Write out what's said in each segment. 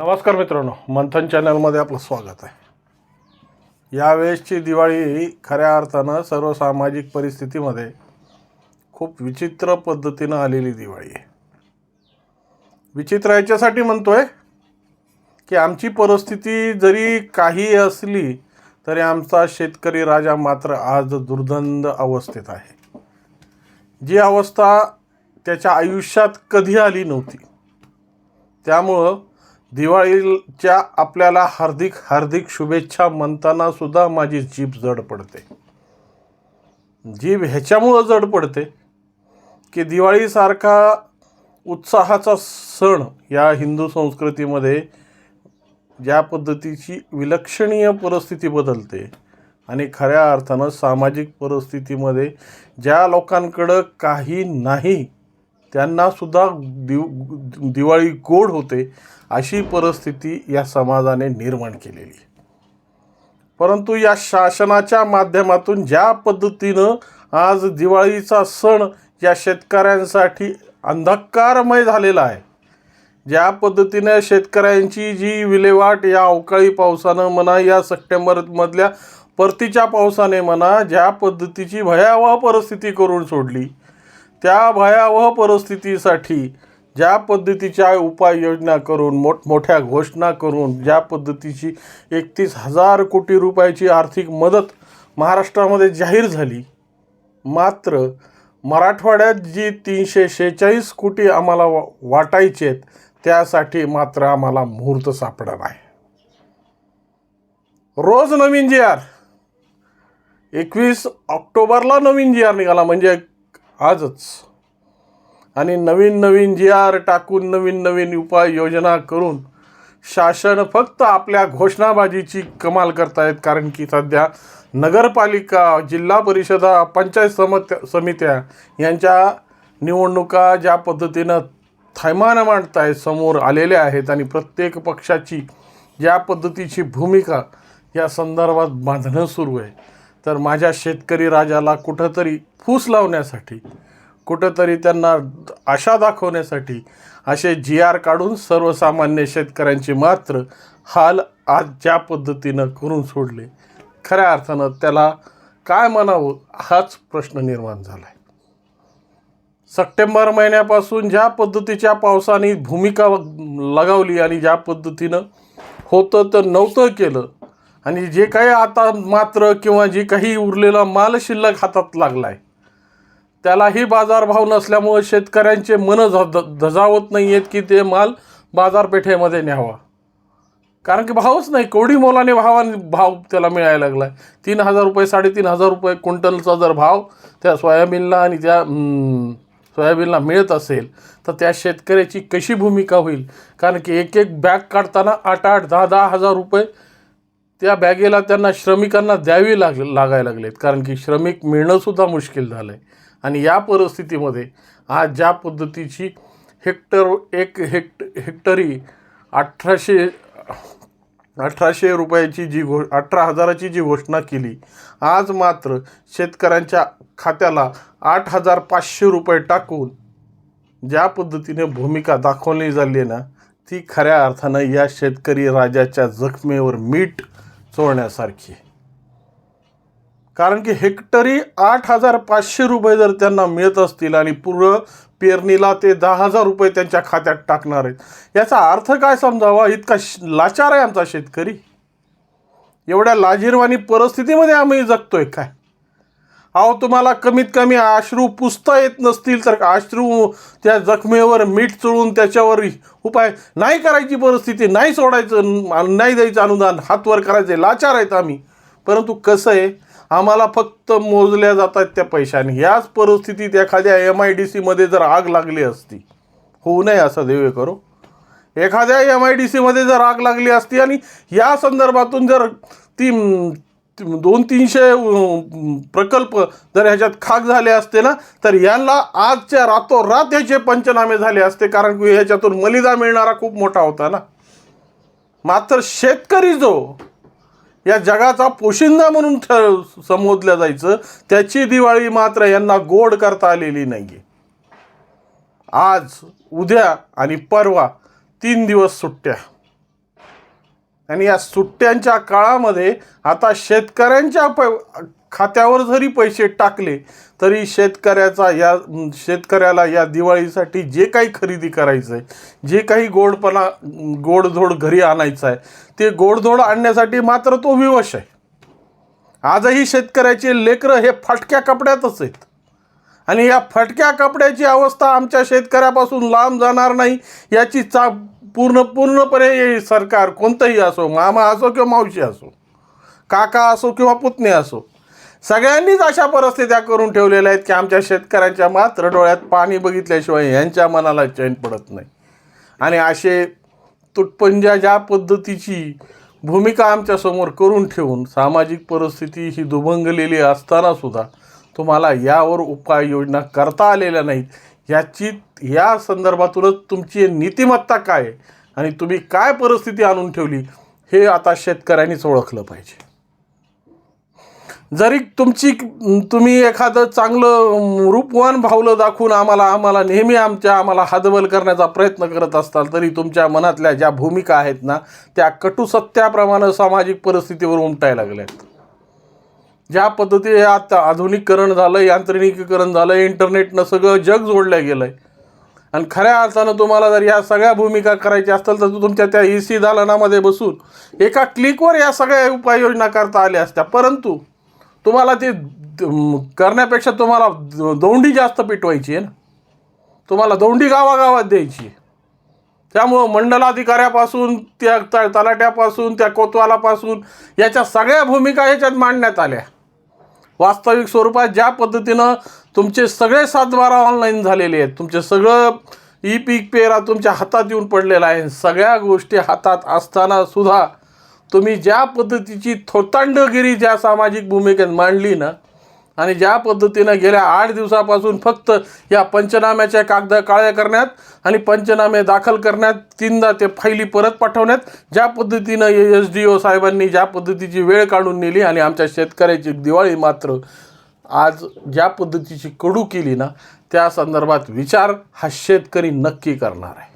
नमस्कार मित्रांनो मंथन चॅनलमध्ये आपलं स्वागत आहे. यावेळेसची दिवाळी खऱ्या अर्थानं सर्व सामाजिक परिस्थितीमध्ये खूप विचित्र पद्धतीनं आलेली दिवाळी आहे. विचित्र याच्यासाठी म्हणतोय की आमची परिस्थिती जरी काही असली तरी आमचा शेतकरी राजा मात्र आज दुर्गंध अवस्थेत आहे. जी अवस्था त्याच्या आयुष्यात कधी आली नव्हती त्यामुळं दिवाळीच्या आपल्याला हार्दिक हार्दिक शुभेच्छा म्हणताना सुद्धा माझी जीभ जड पडते. जीभ ह्याच्यामुळं जड पडते की दिवाळीसारखा उत्साहाचा सण या हिंदू संस्कृतीमध्ये ज्या पद्धतीची विलक्षणीय परिस्थिती बदलते आणि खऱ्या अर्थानं सामाजिक परिस्थितीमध्ये ज्या लोकांकडं काही नाही त्यांनासुद्धा दिव दिवाळी गोड होते अशी परिस्थिती या समाजाने निर्माण केलेली आहे. परंतु या शासनाच्या माध्यमातून ज्या पद्धतीनं आज दिवाळीचा सण या शेतकऱ्यांसाठी अंधकारमय झालेला आहे ज्या पद्धतीनं शेतकऱ्यांची जी विल्हेवाट या अवकाळी पावसानं म्हणा या सप्टेंबरमधल्या परतीच्या पावसाने म्हणा ज्या पद्धतीची भयावह परिस्थिती करून सोडली त्या भयावह परिस्थितीसाठी ज्या पद्धतीच्या उपाययोजना करून मोठमोठ्या घोषणा करून ज्या पद्धतीची एकतीस हजार कोटी रुपयाची आर्थिक मदत महाराष्ट्रामध्ये जाहीर झाली मात्र मराठवाड्यात जी तीनशे शेहेचाळीस कोटी आम्हाला वा वाटायचे आहेत त्यासाठी मात्र आम्हाला मुहूर्त सापडा नाही रोज नवीन जी आर. एकवीस ऑक्टोबरला नवीन जी आर निघाला म्हणजे आजच. आणि नवीन नवीन जी आर टाकून नवीन नवीन उपाययोजना करून शासन फक्त आपल्या घोषणाबाजीची कमाल करतायत. कारण की सध्या नगरपालिका जिल्हा परिषदा पंचायत समत्या समित्या यांच्या निवडणुका ज्या पद्धतीनं थैमानं मांडतायत समोर आलेल्या आहेत आणि प्रत्येक पक्षाची ज्या पद्धतीची भूमिका या संदर्भात बांधणं सुरू आहे. तर माझ्या शेतकरी राजाला कुठंतरी फूस लावण्यासाठी कुठंतरी त्यांना आशा दाखवण्यासाठी असे जी आर काढून सर्वसामान्य शेतकऱ्यांचे मात्र हाल आज ज्या पद्धतीनं करून सोडले खऱ्या अर्थानं त्याला काय म्हणावं हाच प्रश्न निर्माण झाला आहे सप्टेंबर महिन्यापासून ज्या पद्धतीच्या पावसाने भूमिका लगावली आणि ज्या पद्धतीनं होतं तर नव्हतं केलं आणि जे काही आता मात्र किंवा जे काही उरलेला माल शिल्लक हातात लागला आहे त्यालाही बाजारभाव नसल्यामुळे शेतकऱ्यांचे मनं ध धजावत नाही आहेत की ते माल बाजारपेठेमध्ये न्यावा. कारण की भावच नाही कोडी मोलाने भावाने भाव त्याला मिळायला लागला आहे तीन हजार रुपये साडेतीन हजार रुपये क्विंटलचा जर भाव त्या सोयाबीनला आणि त्या सोयाबीनला मिळत असेल तर त्या शेतकऱ्याची कशी भूमिका होईल? कारण की एक एक बॅग काढताना आठ आठ दहा दहा हजार रुपये त्या बॅगेला त्यांना श्रमिकांना द्यावी लाग लागायला लागलेत कारण की श्रमिक मिळणंसुद्धा मुश्किल झालं आहे आणि या परिस्थितीमध्ये आज ज्या पद्धतीची हेक्टर एक हेक्ट हेक्टरी अठराशे अठराशे रुपयाची जी घो अठरा हजाराची जी घोषणा केली आज मात्र शेतकऱ्यांच्या खात्याला आठ हजार पाचशे रुपये टाकून ज्या पद्धतीने भूमिका दाखवली झाली आहे ना ती खऱ्या अर्थानं या शेतकरी राजाच्या जखमेवर मीठ चोळण्यासारखी कारण की हेक्टरी आठ हजार पाचशे रुपये जर त्यांना मिळत असतील आणि पूर्ण पेरणीला ते दहा हजार रुपये त्यांच्या खात्यात टाकणार आहेत. याचा अर्थ काय समजावा? इतका श- लाचार आहे आमचा शेतकरी. एवढ्या लाजीरवाणी परिस्थितीमध्ये आम्ही जगतोय काय? अहो तुम्हाला कमीत कमी अश्रू पुसता येत नसतील तर अश्रू त्या जखमेवर मीठ चोळून त्याच्यावर उपाय नाही करायची परिस्थिती नाही सोडायचं नाही द्यायचं अनुदान हातवर करायचे लाचार आहेत आम्ही. परंतु कसं आहे आम्हाला फक्त मोजल्या जातात त्या पैशाने. याच परिस्थितीत एखाद्या एम आय डी सीमध्ये जर आग लागली असती होऊ नये असं देवे करो एखाद्या एम आय डी सीमध्ये जर आग लागली असती आणि या संदर्भातून जर ती दोन तीनशे प्रकल्प जर ह्याच्यात खाक झाले असते ना तर यांना आजच्या रातोरात ह्याचे पंचनामे झाले असते कारण की ह्याच्यातून मलिदा मिळणारा खूप मोठा होता ना. मात्र शेतकरी जो या जगाचा पोशिंदा म्हणून ठ संबोधल्या जायचं त्याची दिवाळी मात्र यांना गोड करता आलेली नाही आहे आज उद्या आणि परवा तीन दिवस सुट्ट्या. आणि या सुट्ट्यांच्या काळामध्ये आता शेतकऱ्यांच्या प खात्यावर जरी पैसे टाकले तरी शेतकऱ्याचा या शेतकऱ्याला या दिवाळीसाठी जे काही खरेदी करायचं आहे जे काही गोडपणा गोडधोड घरी आणायचं आहे ते गोडधोड आणण्यासाठी मात्र तो विवश आहे. आजही शेतकऱ्याचे लेकरं हे फाटक्या कपड्यातच आहेत. आणि या फटक्या कपड्याची अवस्था आमच्या शेतकऱ्यापासून लांब जाणार नाही याची चा पूर्ण पूर्णपणे सरकार कोणतंही असो मामा असो किंवा मावशी असो काका असो किंवा पुतणे असो सगळ्यांनीच अशा परिस्थित्या करून ठेवलेल्या आहेत की आमच्या शेतकऱ्यांच्या मात्र डोळ्यात पाणी बघितल्याशिवाय यांच्या मनाला चैन पडत नाही. आणि असे तुटपंजा ज्या पद्धतीची भूमिका आमच्यासमोर करून ठेवून सामाजिक परिस्थिती ही दुभंगलेली असतानासुद्धा तुम्हाला यावर उपाययोजना करता आलेल्या नाहीत. याची या संदर्भातूनच तुमची नीतिमत्ता काय आहे आणि तुम्ही काय परिस्थिती आणून ठेवली हे आता शेतकऱ्यांनीच ओळखलं पाहिजे. जरी तुमची तुम्ही एखादं चांगलं रूपवान भावलं दाखवून आम्हाला आम्हाला नेहमी आमच्या आम्हाला हदबल करण्याचा प्रयत्न करत असताल तरी तुमच्या मनातल्या ज्या भूमिका आहेत ना त्या कटुसत्याप्रमाणे सामाजिक परिस्थितीवर उमटायला लागल्यात. ज्या पद्धतीने आता आधुनिकीकरण झालं यांत्रिकीकरण झालं इंटरनेटनं सगळं जग जोडलं गेलं आहे आणि खऱ्या अर्थानं तुम्हाला जर या सगळ्या भूमिका करायच्या असतील तर तुमच्या त्या ए सी दालनामध्ये बसून एका क्लिकवर या सगळ्या उपाययोजना करता आल्या असत्या. परंतु तुम्हाला ते द- करण्यापेक्षा तुम्हाला दोंडी दौंडी जास्त पिटवायची आहे ना. तुम्हाला दौंडी गावागावात द्यायची आहे. त्यामुळं मंडलाधिकाऱ्यापासून त्या त- तलाट्यापासून त्या कोतवालापासून याच्या सगळ्या भूमिका याच्यात मांडण्यात आल्या. वास्तविक स्वरूपात ज्या पद्धतीनं तुमचे सगळे सातबारा ऑनलाईन झालेले आहेत तुमचे सगळं ई पीक पेरा तुमच्या हातात येऊन पडलेला आहे सगळ्या गोष्टी हातात असताना सुद्धा तुम्ही ज्या पद्धतीची थोतांडगिरी ज्या सामाजिक भूमिकेत मांडली ना आणि ज्या पद्धतीनं गेल्या आठ दिवसापासून फक्त या पंचनाम्याच्या कागद काळ्या करण्यात आणि पंचनामे दाखल करण्यात तीनदा ते फायली परत पाठवण्यात ज्या पद्धतीनं एस डी ओ साहेबांनी ज्या पद्धतीची वेळ काढून नेली आणि आमच्या शेतकऱ्याची दिवाळी मात्र आज ज्या पद्धतीची कडू केली ना त्या संदर्भात विचार हा शेतकरी नक्की करणार आहे.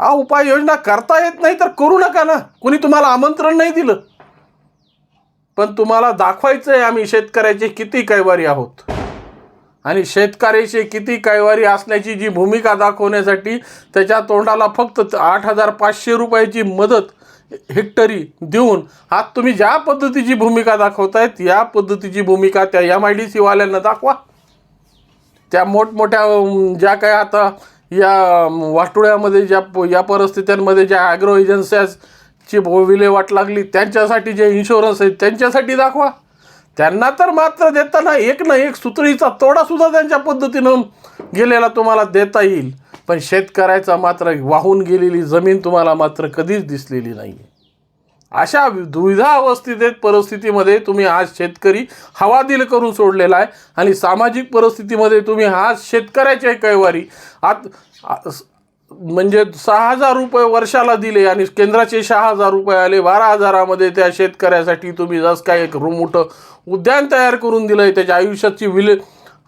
हा उपाययोजना करता येत नाही तर करू नका ना. कुणी तुम्हाला आमंत्रण नाही दिलं. पण तुम्हाला दाखवायचं आहे आम्ही शेतकऱ्याचे किती कैवारी आहोत. आणि शेतकऱ्याचे किती कैवारी असण्याची जी भूमिका दाखवण्यासाठी त्याच्या तोंडाला फक्त आठ हजार पाचशे रुपयाची मदत हेक्टरी देऊन आज तुम्ही ज्या पद्धतीची भूमिका दाखवतायत या पद्धतीची भूमिका त्या एम आय डी सीवाल्यांना दाखवा. त्या मोठमोठ्या ज्या काय आता या वाटोळ्यामध्ये ज्या या परिस्थित्यांमध्ये ज्या ॲग्रो एजन्सीजची विल्हेवाट लागली त्यांच्यासाठी जे इन्शुरन्स आहेत त्यांच्यासाठी दाखवा. त्यांना तर मात्र देताना एक ना एक सुतळीचा तोडासुद्धा त्यांच्या पद्धतीनं गेलेला तुम्हाला देता येईल. पण शेतकऱ्याचा मात्र वाहून गेलेली जमीन तुम्हाला मात्र कधीच दिसलेली नाही अशा दुविधा अवस्थेत परिस्थितीमध्ये तुम्ही आज शेतकरी हवादिल करून सोडलेला आहे आणि सामाजिक परिस्थितीमध्ये तुम्ही आज शेतकऱ्याच्या कैवारी. आत म्हणजे सहा हजार रुपये वर्षाला दिले आणि केंद्राचे सहा हजार रुपये आले. बारा हजारामध्ये त्या शेतकऱ्यासाठी तुम्ही जसं काय एक रूम मोठं उद्यान तयार करून दिलं आहे त्याच्या आयुष्याची विल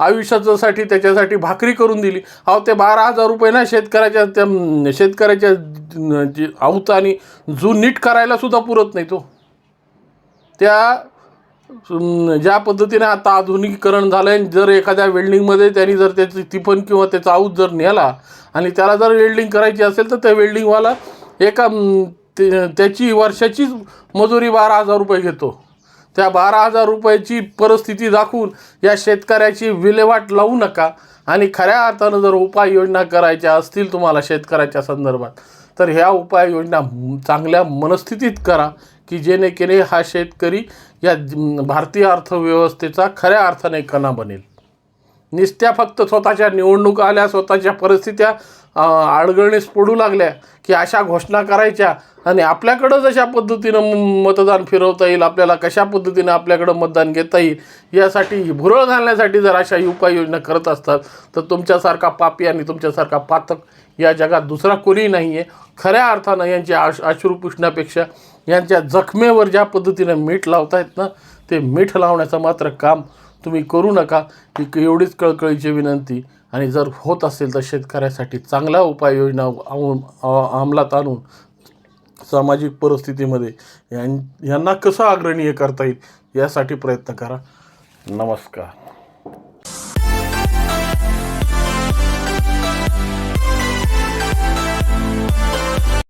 आयुष्याच्यासाठी त्याच्यासाठी भाकरी करून दिली. अहो ते बारा हजार रुपये ना शेतकऱ्याच्या त्या शेतकऱ्याच्या अं, अवतानी जू नीट करायला सुद्धा पुरत नाही तो हो. त्या ज्या पद्धतीने आता आधुनिकीकरण झालं आहे जर एखाद्या वेल्डिंगमध्ये त्यांनी जर त्याची टिफन किंवा त्याचा आऊत जर नेला आणि त्याला जर वेल्डिंग करायची असेल तर त्या वेल्डिंगवाला एका ते- त्याची वर्षाचीच मजुरी बारा हजार रुपये घेतो. त्या बारा हजार रुपयाची परिस्थिती दाखवून या शेतकऱ्याची विल्हेवाट लावू नका. आणि खऱ्या अर्थानं जर उपाययोजना करायच्या असतील तुम्हाला शेतकऱ्याच्या संदर्भात तर ह्या उपाययोजना चांगल्या मनस्थितीत करा की जेणेकेने हा शेतकरी या भारतीय अर्थव्यवस्थेचा खऱ्या अर्थाने कणा बनेल. निस्त्या फक्त स्वतःच्या निवडणुका आल्या स्वतःच्या परिस्थित्या अं, अडगळणीस पडू लागल्या की अशा घोषणा करायच्या. आणि आपल्याकडं जशा पद्धतीनं मतदान फिरवता येईल आपल्याला कशा पद्धतीनं आपल्याकडं मतदान घेता येईल यासाठी भुरळ घालण्यासाठी जर अशा उपाययोजना करत असतात तर तुमच्यासारखा पापी आणि तुमच्यासारखा पातक या जगात दुसरा कोणीही नाही आहे खऱ्या अर्थानं यांच्या आश अश्रू पुसण्यापेक्षा यांच्या जखमेवर ज्या पद्धतीनं मीठ लावतायत ना ते मीठ लावण्याचं मात्र काम तुम्ही करू नका ही एवढीच कळकळीची विनंती. आणि जर होत असेल तर शेतकऱ्यासाठी चांगल्या उपाययोजना अंमलात आणून सामाजिक परिस्थितीमध्ये यां यांना कसं अग्रणीय करता येईल यासाठी प्रयत्न करा. नमस्कार.